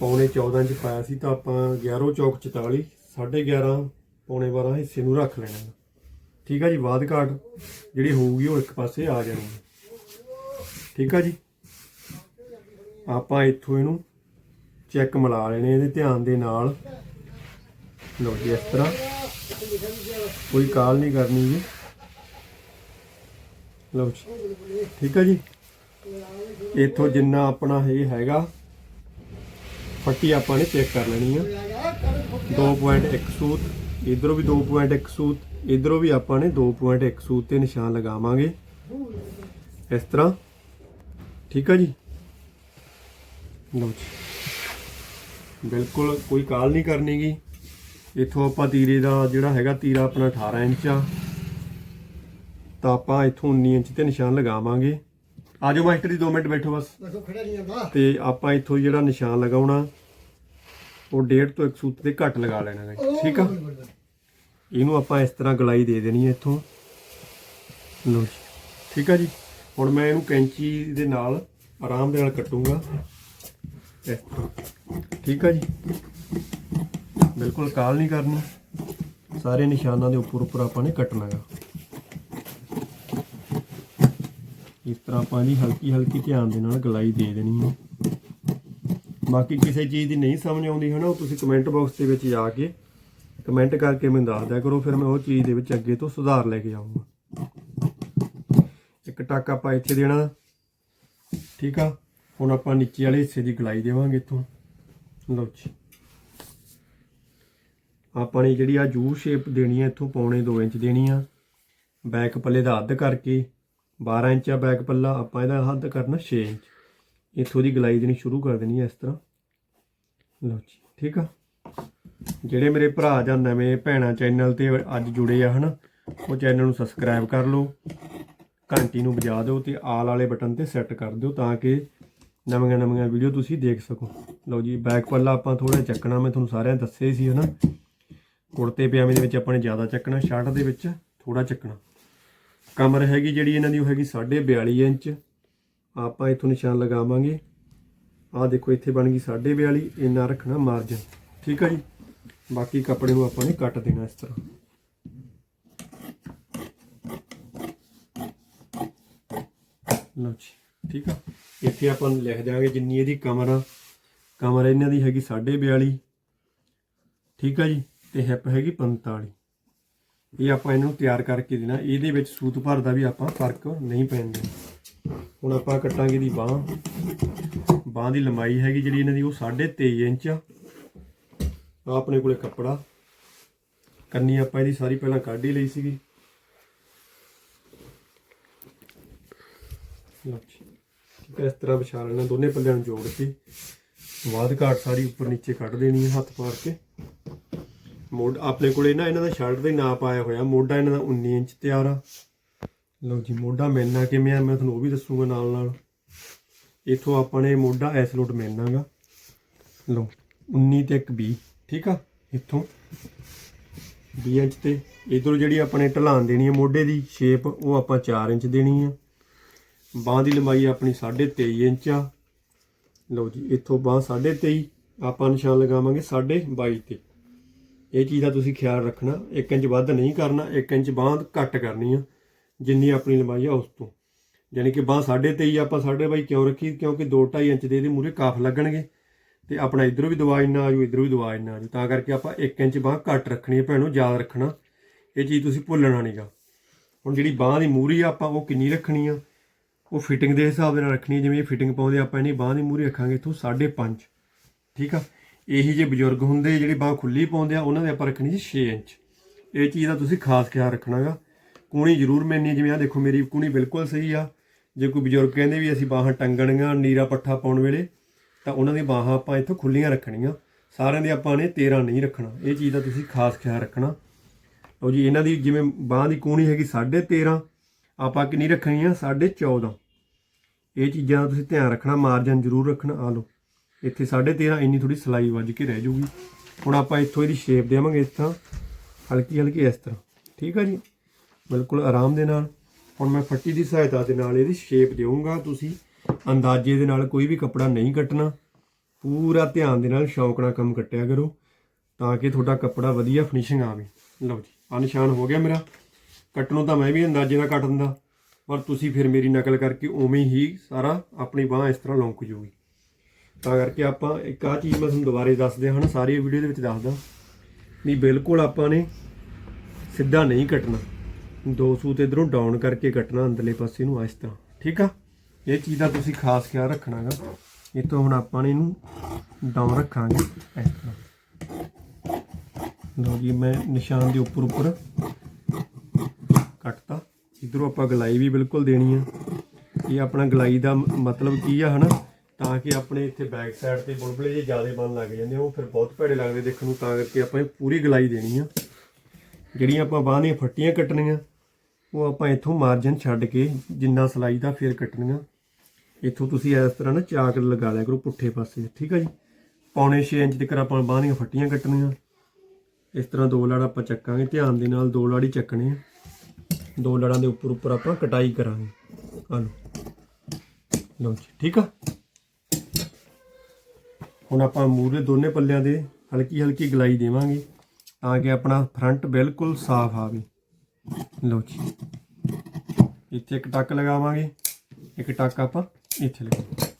ਪੌਣੇ 14 ਚ ਪਾਇਆ ਸੀ ਤਾਂ ਆਪਾਂ 11 ਚੌਕ 44 11.5 ਪੌਣੇ 12 ਹਿੱਸੇ ਨੂੰ ਰੱਖ ਲੈਣਾ। ਠੀਕ ਆ ਜੀ ਬਾਅਦ ਘਾਟ ਜਿਹੜੀ ਹੋਊਗੀ ਉਹ ਇੱਕ ਪਾਸੇ ਆ ਜਾਣੀ ਹੈ। ਠੀਕ ਆ ਜੀ? ਆਪਾਂ ਇੱਥੋਂ ਇਹਨੂੰ ਚੈੱਕ ਮਿਲਾ ਲੈਣੇ ਇਹਦੇ ਧਿਆਨ ਦੇ ਨਾਲ। ਲਓ ਜੀ, ਇਸ ਤਰ੍ਹਾਂ। ਕੋਈ ਕਾਲ ਨਹੀਂ ਕਰਨੀ ਜੀ। ਲਓ ਜੀ। ਠੀਕ ਆ ਜੀ? ਇੱਥੋਂ ਜਿੰਨਾ ਆਪਣਾ ਇਹ ਹੈਗਾ ਫੱਟੀ ਆਪਾਂ ਨੇ ਚੈੱਕ ਕਰ ਲੈਣੀ ਆ। 2.1 ਸੂਤ, ਇਧਰੋਂ ਵੀ 2.1 ਸੂਤ, ਇਧਰੋਂ ਵੀ ਆਪਾਂ ਨੇ 2.1 ਸੂਤ ਤੇ ਨਿਸ਼ਾਨ ਲਗਾਵਾਂਗੇ। ਇਸ ਤਰ੍ਹਾਂ। ਠੀਕ ਆ ਜੀ? ਲਓ ਜੀ। ਬਿਲਕੁਲ ਕੋਈ ਕਾਲ ਨਹੀਂ ਕਰਨੀਗੀ ਇੱਥੋਂ ਆਪਾਂ ਤੀਰੇ ਦਾ ਜਿਹੜਾ ਹੈਗਾ ਤੀਰਾ ਆਪਣਾ 18 ਇੰਚ ਆ। ਤਾਂ ਆਪਾਂ ਇੱਥੋਂ 19 ਇੰਚ ਤੇ ਨਿਸ਼ਾਨ ਲਗਾਵਾਂਗੇ। ਆਜੋ ਮਾਸਟਰ ਜੀ 2 ਮਿੰਟ ਬੈਠੋ ਬਸ। ਦੇਖੋ ਖੜਾ ਨਹੀਂ ਆਂਦਾ ਤੇ ਆਪਾਂ ਇੱਥੋਂ ਜਿਹੜਾ ਨਿਸ਼ਾਨ ਲਗਾਉਣਾ ਉਹ 1.5 ਤੋਂ 1 ਸੂਤ ਤੇ ਘੱਟ ਲਗਾ ਲੈਣਾ ਜੀ, ਠੀਕ ਆ? ਇਹਨੂੰ ਆਪਾਂ ਇਸ ਤਰ੍ਹਾਂ ਗਲਾਈ ਦੇ ਦੇਣੀ ਹੈ ਇੱਥੋਂ। ਲਓ ਜੀ। ਠੀਕ ਆ ਜੀ? ਹੁਣ ਮੈਂ ਇਹਨੂੰ ਕੈਂਚੀ ਦੇ ਨਾਲ ਆਰਾਮ ਦੇ ਨਾਲ ਕੱਟੂੰਗਾ। ਠੀਕ ਆ ਜੀ? ਬਿਲਕੁਲ ਕਾਲ ਨਹੀਂ ਕਰਨੀ। ਸਾਰੇ ਨਿਸ਼ਾਨਾਂ ਦੇ ਉੱਪਰ ਉੱਪਰ ਆਪਾਂ ਨੇ ਕੱਟਣਾ ਗਾ। ਇਸ ਤਰ੍ਹਾਂ ਆਪਾਂ ਜੀ ਹਲਕੀ ਹਲਕੀ ਧਿਆਨ ਦੇ ਨਾਲ ਗਲਾਈ ਦੇ ਦੇਣੀ ਹੈ। ਬਾਕੀ ਕਿਸੇ ਚੀਜ਼ ਦੀ ਨਹੀਂ ਸਮਝ ਆਉਂਦੀ ਹੈ ਨਾ ਉਹ ਤੁਸੀਂ ਕਮੈਂਟ ਬਾਕਸ ਦੇ ਵਿੱਚ ਜਾ ਕੇ ਕਮੈਂਟ ਕਰਕੇ ਮੈਨੂੰ ਦੱਸ ਦਿਆ ਕਰੋ, ਫਿਰ ਮੈਂ ਉਹ ਚੀਜ਼ ਦੇ ਵਿੱਚ ਅੱਗੇ ਤੋਂ ਸੁਧਾਰ ਲੈ ਕੇ ਆਊਂਗਾ। ਇੱਕ ਟੱਕ ਆਪਾਂ ਇੱਥੇ ਦੇਣਾ, ਠੀਕ ਆ? ਹੁਣ ਆਪਾਂ ਨੀਚੇ ਵਾਲੇ ਹਿੱਸੇ ਦੀ ਗਲਾਈ ਦੇਵਾਂਗੇ ਇੱਥੋਂ। ਲਓ ਜੀ। ਆਪਾਂ ਨੇ ਜਿਹੜੀ ਆ ਜੂ ਸ਼ੇਪ ਦੇਣੀ ਹੈ, ਇੱਥੋਂ ਪੌਣੇ 2 ਇੰਚ ਦੇਣੀ ਆ। ਬੈਕ ਪੱਲੇ ਦਾ ਅੱਧ ਕਰਕੇ 12 ਇੰਚ ਆ ਬੈਕ ਪੱਲਾ ਆਪਾਂ ਇਹਦਾ ਹੱਦ ਕਰਨਾ 6 ਇੰਚ। ਇੱਥੋਂ ਦੀ ਗਲਾਈ ਦੇਣੀ ਸ਼ੁਰੂ ਕਰ ਦੇਣੀ ਹੈ ਇਸ ਤਰ੍ਹਾਂ। ਲਓ ਜੀ, ਠੀਕ ਆ? ਜਿਹੜੇ ਮੇਰੇ ਭਰਾ ਜਾਂ ਨਵੇਂ ਭੈਣਾਂ ਚੈਨਲ ਤੇ ਅੱਜ ਜੁੜੇ ਆ ਹਨਾ, ਉਹ ਚੈਨਲ ਨੂੰ ਸਬਸਕ੍ਰਾਈਬ ਕਰ ਲਓ, ਘੰਟੀ ਨੂੰ ਵਜਾ ਦਿਓ ਤੇ ਆਲ ਵਾਲੇ ਬਟਨ ਤੇ ਸੈੱਟ ਕਰ ਦਿਓ ਤਾਂ ਕਿ ਨਵੀਆਂ ਨਵੀਆਂ ਵੀਡੀਓ ਤੁਸੀਂ ਦੇਖ ਸਕੋ। ਲਓ ਜੀ ਬੈਕ ਪੱਲਾ ਆਪਾਂ ਥੋੜਾ ਚੱਕਣਾ, ਮੈਂ ਤੁਹਾਨੂੰ ਸਾਰਿਆਂ ਦੱਸੇ ਦੱਸਿਆ ਹੀ ਸੀ ਹਨਾ। ਕੁੜਤੇ ਪਜਾਮੇ ਦੇ ਵਿੱਚ ਆਪਾਂ ਨੇ ਜ਼ਿਆਦਾ ਚੱਕਣਾ ਸ਼ਰਟ ਦੇ ਵਿੱਚ ਥੋੜਾ ਚੱਕਣਾ। ਕਮਰ ਹੈਗੀ ਜਿਹੜੀ ਇਹਨਾਂ ਦੀ, ਉਹ ਹੈਗੀ 42 ਇੰਚ। ਆਪਾਂ ਇੱਥੋਂ ਨਿਸ਼ਾਨ ਲਗਾਵਾਂਗੇ। ਆਹ ਦੇਖੋ, ਇੱਥੇ ਬਣ ਗਈ 42 ਇੰਨਾ ਰੱਖਣਾ ਮਾਰਜਨ ਠੀਕ ਆ ਜੀ? ਬਾਕੀ ਕੱਪੜੇ ਨੂੰ ਆਪਾਂ ਨੇ ਕੱਟ ਦੇਣਾ ਇਸ ਤਰ੍ਹਾਂ। ਲਓ ਜੀ, ਠੀਕ ਆ? ਇੱਥੇ ਆਪਾਂ ਲਿਖ ਦਿਆਂਗੇ ਜਿੰਨੀ ਇਹਦੀ ਕਮਰ ਆ। ਕਮਰ ਇਹਨਾਂ ਦੀ ਹੈਗੀ 42 ਠੀਕ ਆ ਜੀ? ਤੇ ਹਿੱਪ ਹੈਗੀ 45 ਇਹ ਆਪਾਂ ਇਹਨੂੰ ਤਿਆਰ ਕਰਕੇ ਦੇਣਾ। ਇਹਦੇ ਵਿੱਚ ਸੂਤ ਭਰ ਦਾ ਵੀ ਆਪਾਂ ਫ਼ਰਕ ਨਹੀਂ ਪੈਣ ਦੇਣਾ। ਹੁਣ ਆਪਾਂ ਕੱਟਾਂਗੇ ਦੀ ਬਾਹ। ਬਾਹ ਦੀ ਲੰਬਾਈ ਹੈਗੀ ਜਿਹੜੀ ਇਹਨਾਂ ਦੀ ਉਹ 23.5 ਇੰਚ ਆ। ਆਹ ਆਪਣੇ ਕੋਲੇ ਕੱਪੜਾ। ਕੰਨੀ ਆਪਾਂ ਇਹਦੀ ਸਾਰੀ ਪਹਿਲਾਂ ਕੱਢ ਹੀ ਲਈ ਸੀਗੀ। ਲਓ ਇਸ ਤਰ੍ਹਾਂ ਵਿਛਾ ਲੈਣਾ, ਦੋਨੇ ਪੱਲਿਆਂ ਨੂੰ ਜੋੜ ਕੇ। ਬਾਅਦ ਘਾਟ ਸਾਰੀ ਉੱਪਰ ਨੀਚੇ ਕੱਢ ਦੇਣੀ ਹੈ ਹੱਥ ਮਾਰ ਕੇ। ਮੋਢ ਆਪਣੇ ਕੋਲੇ ਨਾ ਇਹਨਾਂ ਦਾ ਸ਼ਰਟ ਦਾ ਹੀ ਨਾਪ ਆਇਆ ਹੋਇਆ, ਮੋਢਾ ਇਹਨਾਂ ਦਾ 19 ਇੰਚ ਤਿਆਰ ਆ। ਲਓ ਜੀ, ਮੋਢਾ ਮਿਲਣਾ ਕਿਵੇਂ ਆ, ਮੈਂ ਤੁਹਾਨੂੰ ਉਹ ਵੀ ਦੱਸੂਗਾ ਨਾਲ ਨਾਲ। ਇਥੋਂ ਆਪਾਂ ਨੇ ਮੋਢਾ ਐਸ ਲੋਟ ਮਿਲਣਾਗਾ। ਲਓ 19 ਤੇ ਇੱਕ 20 ਠੀਕ ਆ? ਇੱਥੋਂ 20 ਇੰਚ ਤੇ। ਇਧਰੋਂ ਜਿਹੜੀ ਆਪਣੇ ਢਲਾਨ ਦੇਣੀ ਹੈ ਮੋਢੇ ਦੀ ਸ਼ੇਪ ਉਹ ਆਪਾਂ 4 ਇੰਚ ਦੇਣੀ ਆ। ਬਾਹ ਦੀ ਲੰਬਾਈ ਆਪਣੀ 23.5 ਇੰਚ ਆ। ਲਓ ਜੀ, ਇੱਥੋਂ ਬਾਹ 23.5 ਆਪਾਂ ਨਿਸ਼ਾਨ ਲਗਾਵਾਂਗੇ 22.5 ਤੇ। ਇਹ ਚੀਜ਼ ਦਾ ਤੁਸੀਂ ਖਿਆਲ ਰੱਖਣਾ 1 ਇੰਚ ਵੱਧ ਨਹੀਂ ਕਰਨਾ 1 ਇੰਚ ਬਾਂਹ ਘੱਟ ਕਰਨੀ ਆ, ਜਿੰਨੀ ਆਪਣੀ ਲੰਬਾਈ ਆ ਉਸ ਤੋਂ। ਯਾਨੀ ਕਿ ਬਾਹ 23.5 ਆਪਾਂ 22.5 ਕਿਉਂ ਰੱਖੀ? ਕਿਉਂਕਿ 2.5 ਇੰਚ ਦੇ ਇਹਦੇ ਮੂਰੇ ਕਾਫ ਲੱਗਣਗੇ। ਤੇ ਆਪਣਾ ਇਧਰੋਂ ਵੀ ਦਵਾ ਇੰਨਾ ਆਜੂ ਇਧਰੋਂ ਵੀ ਦਵਾ ਇੰਨਾ ਆਜੂ ਤਾਂ ਕਰਕੇ ਆਪਾਂ 1 ਇੰਚ ਬਾਹ ਘੱਟ ਰੱਖਣੀ ਹੈ ਭੈਣੋ, ਯਾਦ ਰੱਖਣਾ। ਇਹ ਚੀਜ਼ ਤੁਸੀਂ ਭੁੱਲਣਾ ਨਹੀਂਗਾ ਹੁਣ ਜਿਹੜੀ ਬਾਹ ਦੀ ਮੂਰੀ ਆ, ਆਪਾਂ ਉਹ ਕਿੰਨੀ ਰੱਖਣੀ ਆ? ਉਹ ਫਿਟਿੰਗ ਦੇ ਹਿਸਾਬ ਦੇ ਨਾਲ ਰੱਖਣੀ ਹੈ ਜਿਵੇਂ ਇਹ ਫਿਟਿੰਗ ਪਾਉਂਦੇ ਆਪਾਂ ਇਹਨੀ ਬਾਹ ਦੀ ਮੂਰੀ ਰੱਖਾਂਗੇ ਇਥੋਂ 5.5 ਠੀਕ ਆ? ਇਹੀ ਜੇ ਬਜ਼ੁਰਗ ਹੁੰਦੇ ਜਿਹੜੇ ਬਾਹ ਖੁੱਲੀ ਪਾਉਂਦੇ ਆ, ਉਹਨਾਂ ਦੇ ਆਪਾਂ ਰੱਖਣੀ ਸੀ 6 ਇੰਚ। ਇਹ ਚੀਜ਼ ਦਾ ਤੁਸੀਂ ਖਾਸ ਖਿਆਲ ਰੱਖਣਾਗਾ ਕੂਣੀ ਜ਼ਰੂਰ ਮੈਨੀ ਜਿਵੇਂ ਆ ਦੇਖੋ ਮੇਰੀ ਕੂਣੀ ਬਿਲਕੁਲ ਸਹੀ ਆ। ਜੇ ਕੋਈ ਬਜ਼ੁਰਗ ਕਹਿੰਦੇ ਵੀ ਅਸੀਂ ਬਾਹਾਂ ਟੰਗਣੀਆਂ, ਨੀਰਾ ਪੱਠਾ ਪਾਉਣ ਵੇਲੇ, ਤਾਂ ਉਹਨਾਂ ਦੀ ਬਾਹਾਂ ਆਪਾਂ ਇੱਥੋਂ ਖੁੱਲੀਆਂ ਰੱਖਣੀਆਂ। ਸਾਰਿਆਂ ਦੇ ਆਪਾਂ ਨੇ 13 ਨਹੀਂ ਰੱਖਣਾ। ਇਹ ਚੀਜ਼ ਦਾ ਤੁਸੀਂ ਖਾਸ ਖਿਆਲ ਰੱਖਣਾ। ਲਓ ਜੀ, ਇਹਨਾਂ ਦੀ ਜਿਵੇਂ ਬਾਹ ਦੀ ਕੂਣੀ ਹੈਗੀ 13.5 ਆਪਾਂ ਕਿੰਨੀ ਰੱਖਣੀ ਆ? 14.5 ਇਹ ਚੀਜ਼ਾਂ ਦਾ ਤੁਸੀਂ ਧਿਆਨ ਰੱਖਣਾ, ਮਾਰਜਨ ਜ਼ਰੂਰ ਰੱਖਣਾ। ਆ ਲਓ। ਇੱਥੇ 13.5 ਇੰਨੀ ਥੋੜੀ ਸਲਾਈ ਵੱਜ ਕੇ ਰਹਿ ਜੂਗੀ। ਹੁਣ ਆਪਾਂ ਇੱਥੋਂ ਇਹਦੀ ਸ਼ੇਪ ਦੇਵਾਂਗੇ ਇਸ ਤਰ੍ਹਾਂ, ਹਲਕੀ ਹਲਕੀ ਇਸ ਤਰ੍ਹਾਂ। ਠੀਕ ਆ ਜੀ? ਬਿਲਕੁਲ ਆਰਾਮ ਦੇ ਨਾਲ। ਹੁਣ ਮੈਂ ਫੱਟੀ ਦੀ ਸਹਾਇਤਾ ਦੇ ਨਾਲ ਇਹਦੀ ਸ਼ੇਪ ਦੇਵਾਂਗਾ ਤੁਸੀਂ। ਅੰਦਾਜ਼ੇ ਦੇ ਨਾਲ ਕੋਈ ਵੀ ਕੱਪੜਾ ਨਹੀਂ ਕੱਟਣਾ। ਪੂਰਾ ਧਿਆਨ ਦੇ ਨਾਲ ਸ਼ੌਂਕ ਨਾਲ ਕੰਮ ਕੱਟਿਆ ਕਰੋ, ਤਾਂ ਕਿ ਤੁਹਾਡਾ ਕੱਪੜਾ ਵਧੀਆ ਫਿਨਿਸ਼ਿੰਗ ਆਵੇ। ਲਓ ਜੀ ਆ ਨਿਸ਼ਾਨ ਹੋ ਗਿਆ ਮੇਰਾ। ਕੱਟਣੋਂ ਤਾਂ ਮੈਂ ਵੀ ਅੰਦਾਜ਼ੇ ਨਾਲ ਕੱਟ ਦਿੰਦਾ, ਪਰ ਤੁਸੀਂ ਫਿਰ ਮੇਰੀ ਨਕਲ ਕਰਕੇ ਉਵੇਂ ਹੀ ਸਾਰਾ ਆਪਣੀ ਬਾਹ ਇਸ ਤਰ੍ਹਾਂ ਲੌਂਕ ਜੂਗੀ। ਤਾਂ ਕਰਕੇ ਆਪਾਂ ਇੱਕ ਆ ਚੀਜ਼ ਮੈਂ ਤੁਹਾਨੂੰ ਦੁਬਾਰੇ ਦੱਸਦੇ ਹਾਂ ਸਾਰੀ ਵੀਡੀਓ ਦੇ ਵਿੱਚ ਦੱਸਦਾ। ਵੀ ਬਿਲਕੁਲ ਆਪਾਂ ਨੇ ਸਿੱਧਾ ਨਹੀਂ ਕੱਟਣਾ। ਦੋ ਸੂਤ ਇਧਰੋਂ ਡਾਊਨ ਕਰਕੇ ਕੱਟਣਾ, ਅੰਦਰਲੇ ਪਾਸੇ ਨੂੰ ਇਸ ਤਰ੍ਹਾਂ ਠੀਕ ਆ? ਇਹ ਚੀਜ਼ ਦਾ ਤੁਸੀਂ ਖਾਸ ਖਿਆਲ ਰੱਖਣਾਗਾ। ਇਹ ਤੋਂ ਹੁਣ ਆਪਾਂ ਨੇ ਇਹਨੂੰ ਡਾਊਨ ਰੱਖਾਂਗੇ ਇਸ ਤਰ੍ਹਾਂ। ਲਓ ਜੀ, ਮੈਂ ਨਿਸ਼ਾਨ ਦੇ ਉੱਪਰ ਉੱਪਰ ਕੱਟਤਾ। ਇਧਰੋਂ ਆਪਾਂ ਗਲਾਈ ਵੀ ਬਿਲਕੁਲ ਦੇਣੀ ਆ। ਇਹ ਆਪਣਾ ਗਲਾਈ ਦਾ ਮਤਲਬ ਕੀ ਆ, ਹਨਾ? ਤਾਂ ਕਿ ਆਪਣੇ ਇੱਥੇ ਬੈਕ ਸਾਈਡ ਤੇ ਬੁਲਬੁਲੇ ਜੇ ਜ਼ਿਆਦਾ ਬਣ ਲੱਗ ਜਾਂਦੇ ਆ, ਉਹ ਫਿਰ ਬਹੁਤ ਭੈੜੇ ਲੱਗਦੇ ਦੇਖਣ ਨੂੰ ਤਾਂ ਕਰਕੇ ਆਪਾਂ ਇਹ ਪੂਰੀ ਗਲਾਈ ਦੇਣੀ ਆ। ਜਿਹੜੀਆਂ ਆਪਾਂ ਬਾਹਾਂ ਦੀਆਂ ਫੱਟੀਆਂ ਕੱਟਣੀਆਂ ਉਹ ਆਪਾਂ ਇੱਥੋਂ ਮਾਰਜਨ ਛੱਡ ਕੇ ਜਿੰਨਾ ਸਲਾਈ ਦਾ ਫੇਰ ਕੱਟਣੀਆਂ। ਇੱਥੋਂ ਤੁਸੀਂ ਇਸ ਤਰ੍ਹਾਂ ਨਾ ਚਾਕ ਲਗਾ ਲਿਆ ਕਰੋ ਪੁੱਠੇ ਪਾਸੇ ਠੀਕ ਆ ਜੀ? ਪੌਣੇ 6 ਇੰਚ ਤੱਕ ਆਪਾਂ ਬਾਹਾਂ ਦੀਆਂ ਫੱਟੀਆਂ ਕੱਟਣੀਆਂ। ਇਸ ਤਰ੍ਹਾਂ ਦੋ ਲੜ ਆਪਾਂ ਚੱਕਾਂਗੇ ਧਿਆਨ ਦੇ ਨਾਲ ਦੋ ਲੜ ਹੀ ਚੱਕਣੇ ਆ। ਦੋ ਲੜਾਂ ਦੇ ਉੱਪਰ ਉੱਪਰ ਆਪਾਂ ਕਟਾਈ ਕਰਾਂਗੇ। ਆ ਲਓ। ਲਓ ਜੀ ਠੀਕ ਆ? ਹੁਣ ਆਪਾਂ ਮੂਰੇ ਦੋਨੇ ਪੱਲਿਆਂ ਦੇ ਹਲਕੀ ਹਲਕੀ ਗਲਾਈ ਦੇਵਾਂਗੇ ਤਾਂ ਕਿ ਆਪਣਾ ਫਰੰਟ ਬਿਲਕੁਲ ਸਾਫ਼ ਆਵੇ। ਲਓ ਜੀ। ਇੱਥੇ ਇੱਕ ਟੱਕ ਲਗਾਵਾਂਗੇ। ਇੱਕ ਟੱਕ ਆਪਾਂ ਇੱਥੇ ਲਗਾਵਾਂਗੇ।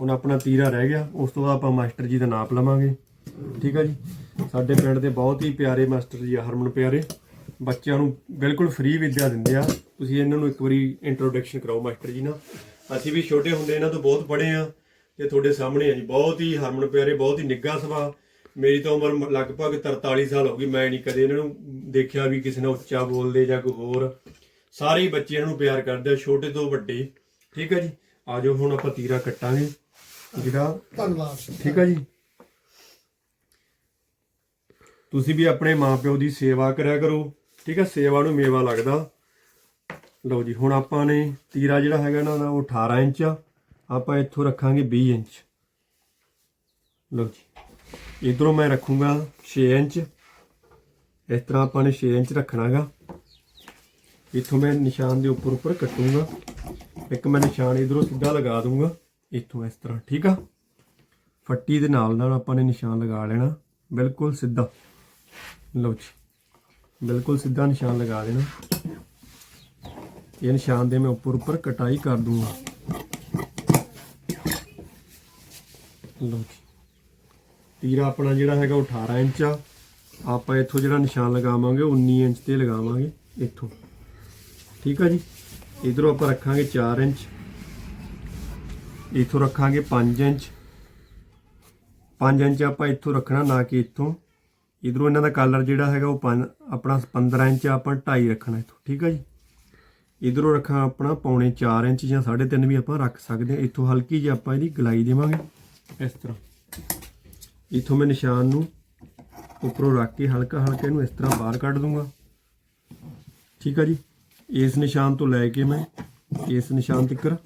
ਹੁਣ ਆਪਣਾ ਤੀਰਾ ਰਹਿ ਗਿਆ। ਉਸ ਤੋਂ ਬਾਅਦ ਆਪਾਂ ਮਾਸਟਰ ਜੀ ਦਾ ਨਾਪ ਲਵਾਂਗੇ। ਠੀਕ ਆ ਜੀ? ਸਾਡੇ ਪਿੰਡ ਦੇ ਬਹੁਤ ਹੀ ਪਿਆਰੇ ਮਾਸਟਰ ਜੀ ਆ ਹਰਮਨ ਪਿਆਰੇ। ਬੱਚਿਆਂ ਨੂੰ ਬਿਲਕੁਲ ਫ੍ਰੀ ਵਿੱਦਿਆ ਦਿੰਦੇ ਆ। ਤੁਸੀਂ ਇਹਨਾਂ ਨੂੰ ਇੱਕ ਵਾਰੀ ਇੰਟਰੋਡਕਸ਼ਨ ਕਰਾਓ ਮਾਸਟਰ ਜੀ ਨਾਲ। ਅਸੀਂ ਵੀ ਛੋਟੇ ਹੁੰਦੇ ਇਹਨਾਂ ਤੋਂ ਬਹੁਤ ਪੜ੍ਹੇ ਆ। ਤੇ ਤੁਹਾਡੇ ਸਾਹਮਣੇ ਆ ਜੀ। ਬਹੁਤ ਹੀ ਹਰਮਨ ਪਿਆਰੇ ਬਹੁਤ ਹੀ ਨਿੱਘਾ ਸੁਭਾਅ। ਮੇਰੀ ਤਾਂ ਉਮਰ ਲਗਭਗ 43 ਸਾਲ ਹੋ ਗਈ। ਮੈਂ ਨਹੀਂ ਕਦੇ ਇਹਨਾਂ ਨੂੰ ਦੇਖਿਆ ਵੀ ਕਿਸੇ ਨਾਲ ਉੱਚਾ ਬੋਲਦੇ ਜਾਂ ਕੋਈ ਹੋਰ। ਸਾਰੇ ਹੀ ਬੱਚੇ ਇਹਨਾਂ ਨੂੰ ਪਿਆਰ ਕਰਦੇ ਆ ਛੋਟੇ ਤੋਂ ਵੱਡੇ। ਠੀਕ ਹੈ ਜੀ? ਆਜੋ ਹੁਣ ਆਪਾਂ ਤੀਰਾ ਕੱਟਾਂਗੇ। ਜਿਹੜਾ ਧੰਨਵਾਦ। ਠੀਕ ਹੈ ਜੀ? ਤੁਸੀਂ ਵੀ ਆਪਣੇ ਮਾਪਿਓ ਦੀ ਸੇਵਾ ਕਰਿਆ ਕਰੋ। ਠੀਕ ਹੈ ਸੇਵਾ ਨੂੰ ਮੇਵਾ ਲੱਗਦਾ। ਲਓ ਜੀ ਹੁਣ ਆਪਾਂ ਨੇ ਤੀਰਾ ਜਿਹੜਾ ਹੈਗਾ ਨਾ ਉਹ 18 ਇੰਚ ਆ। ਆਪਾਂ ਇੱਥੋਂ ਰੱਖਾਂਗੇ 20 ਇੰਚ। ਲਓ ਜੀ, ਇਧਰੋਂ ਮੈਂ ਰੱਖੂੰਗਾ 6 ਇੰਚ। ਇਸ ਤਰ੍ਹਾਂ ਆਪਾਂ ਨੇ 6 ਇੰਚ ਰੱਖਣਾਗਾ। ਇੱਥੋਂ ਮੈਂ ਨਿਸ਼ਾਨ ਦੇ ਉੱਪਰ ਉੱਪਰ ਕੱਟੂੰਗਾ। ਇੱਕ ਮੈਂ ਨਿਸ਼ਾਨ ਇਧਰੋਂ ਸਿੱਧਾ ਲਗਾ ਦੂੰਗਾ, ਇੱਥੋਂ ਇਸ ਤਰ੍ਹਾਂ, ਠੀਕ ਆ? ਫੱਟੀ ਦੇ ਨਾਲ ਨਾਲ ਆਪਾਂ ਨੇ ਨਿਸ਼ਾਨ ਲਗਾ ਲੈਣਾ, ਬਿਲਕੁਲ ਸਿੱਧਾ। ਲਓ ਜੀ, ਬਿਲਕੁਲ ਸਿੱਧਾ ਨਿਸ਼ਾਨ ਲਗਾ ਦੇਣਾ। ਇਹ ਨਿਸ਼ਾਨ ਦੇ ਮੈਂ ਉੱਪਰ ਉੱਪਰ ਕਟਾਈ ਕਰ ਦੂੰਗਾ। ਲਓ ਜੀ। ਤੀਰਾ ਆਪਣਾ ਜਿਹੜਾ ਹੈਗਾ ਉਹ 18 ਇੰਚ ਆ। ਆਪਾਂ ਇੱਥੋਂ ਜਿਹੜਾ ਨਿਸ਼ਾਨ ਲਗਾਵਾਂਗੇ ਉਹ 19 ਇੰਚ ਤੇ ਲਗਾਵਾਂਗੇ, ਇੱਥੋਂ। ਠੀਕ ਆ ਜੀ? ਇਧਰੋਂ ਆਪਾਂ ਰੱਖਾਂਗੇ 4 ਇੰਚ। ਇੱਥੋਂ ਰੱਖਾਂਗੇ 5 ਇੰਚ। 5 ਇੰਚ ਆਪਾਂ ਇੱਥੋਂ ਰੱਖਣਾ, ਨਾ ਕਿ ਇੱਥੋਂ। ਇਧਰੋਂ ਇਹਨਾਂ ਦਾ ਕਲਰ ਜਿਹੜਾ ਹੈਗਾ ਉਹ ਪੰਜ- ਆਪਣਾ 15 ਇੰਚ ਆਪਾਂ 2.5 ਰੱਖਣਾ ਇੱਥੋਂ। ਠੀਕ ਆ ਜੀ? ਇਧਰੋਂ ਰੱਖਾਂ ਆਪਣਾ ਪੌਣੇ 4 ਇੰਚ ਜਾਂ 3.5 ਵੀ ਆਪਾਂ ਰੱਖ ਸਕਦੇ ਹਾਂ। ਇੱਥੋਂ ਹਲਕੀ ਜਿਹੀ ਆਪਾਂ ਇਹਦੀ ਗਲਾਈ ਦੇਵਾਂਗੇ। ਇਸ ਤਰ੍ਹਾਂ। ਇੱਥੋਂ ਮੈਂ ਨਿਸ਼ਾਨ ਨੂੰ ਉੱਪਰੋਂ ਰੱਖ ਕੇ ਹਲਕਾ ਹਲਕਾ ਇਹਨੂੰ ਇਸ ਤਰ੍ਹਾਂ ਬਾਹਰ ਕੱਢ ਦੂੰਗਾ। ਠੀਕ ਆ ਜੀ? ਇਸ ਨਿਸ਼ਾਨ ਤੋਂ ਲੈ ਕੇ ਮੈਂ ਇਸ ਨਿਸ਼ਾਨ ਤੱਕ।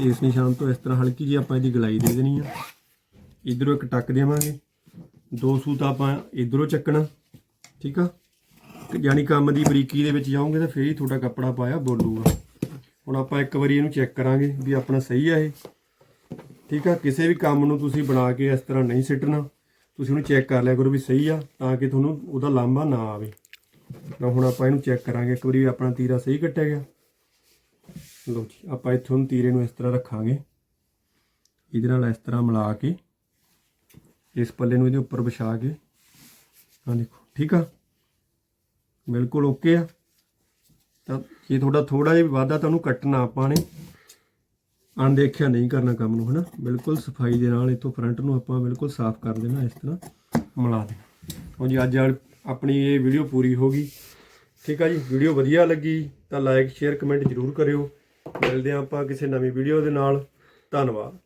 ਇਸ ਨਿਸ਼ਾਨ ਤੋਂ ਇਸ ਤਰ੍ਹਾਂ ਹਲਕੀ ਜਿਹੀ ਆਪਾਂ ਇਹਦੀ ਗਲਾਈ ਦੇ ਦੇਣੀ ਆ। ਇਧਰੋਂ ਇੱਕ ਟੱਕ ਦੇਵਾਂਗੇ। ਦੋ ਸੂਤ ਆਪਾਂ ਇਧਰੋਂ ਚੱਕਣਾ। ਠੀਕ ਆ? ਯਾਨੀ ਕੰਮ ਦੀ ਬਰੀਕੀ ਦੇ ਵਿੱਚ ਜਾਓਗੇ ਤਾਂ ਫੇਰ ਹੀ ਤੁਹਾਡਾ ਕੱਪੜਾ ਪਾਇਆ ਬੋਲੂਗਾ। ਹੁਣ ਆਪਾਂ ਇੱਕ ਵਾਰੀ ਇਹਨੂੰ ਚੈੱਕ ਕਰਾਂਗੇ ਵੀ ਆਪਣਾ ਸਹੀ ਆ ਇਹ। ਠੀਕ ਆ? ਕਿਸੇ ਵੀ ਕੰਮ ਨੂੰ ਤੁਸੀਂ ਬਣਾ ਕੇ ਇਸ ਤਰ੍ਹਾਂ ਨਹੀਂ ਸਿੱਟਣਾ। ਤੁਸੀਂ ਉਹਨੂੰ ਚੈੱਕ ਕਰ ਲਿਆ ਕਰੋ ਵੀ ਸਹੀ ਆ, ਤਾਂ ਕਿ ਤੁਹਾਨੂੰ ਉਹਦਾ ਲਾਂਭਾ ਨਾ ਆਵੇ। ਤਾਂ ਹੁਣ ਆਪਾਂ ਇਹਨੂੰ ਚੈੱਕ ਕਰਾਂਗੇ। ਇੱਕ ਵਾਰੀ ਆਪਣਾ ਤੀਰਾ ਸਹੀ ਕੱਟਿਆ ਗਿਆ। ਲਓ ਜੀ, ਆਪਾਂ ਇੱਥੋਂ ਤੀਰੇ ਨੂੰ ਇਸ ਤਰ੍ਹਾਂ ਰੱਖਾਂਗੇ। ਇਹਦੇ ਨਾਲ ਇਸ ਤਰ੍ਹਾਂ ਮਿਲਾ ਕੇ, ਇਸ ਪੱਲੇ ਨੂੰ ਇਹਦੇ ਉੱਪਰ ਵਿਛਾ ਕੇ ਆ ਦੇਖੋ, ਠੀਕ ਆ? ਬਿਲਕੁਲ ਓਕੇ ਆ। ਤਾਂ ਜੇ ਤੁਹਾਡਾ ਥੋੜਾ ਜਿਹਾ ਵੀ ਵਾਧਾ ਤੁਹਾਨੂੰ ਕੱਟਣਾ ਆਪਾਂ ਨੇ। ਅਣਦੇਖਿਆ ਨਹੀਂ ਕਰਨਾ ਕੰਮ ਨੂੰ, ਹਨਾ? ਬਿਲਕੁਲ ਸਫ਼ਾਈ ਦੇ ਨਾਲ ਇਥੋਂ ਫਰੰਟ ਨੂੰ ਆਪਾਂ ਬਿਲਕੁਲ ਸਾਫ਼ ਕਰ ਦੇਣਾ ਇਸ ਤਰ੍ਹਾਂ ਮਿਲਾ ਦੇਣਾ। ਹੁਣ ਜੀ ਅੱਜ ਆਪਣੀ ਇਹ ਵੀਡੀਓ ਪੂਰੀ ਹੋ ਗਈ। ਠੀਕ ਆ ਜੀ? ਵੀਡੀਓ ਵਧੀਆ ਲੱਗੀ ਤਾਂ ਲਾਈਕ ਸ਼ੇਅਰ ਕਮੈਂਟ ਜ਼ਰੂਰ ਕਰਿਓ। ਮਿਲਦੇ ਹਾਂ ਆਪਾਂ ਕਿਸੇ ਨਵੀਂ ਵੀਡੀਓ ਦੇ ਨਾਲ। ਧੰਨਵਾਦ।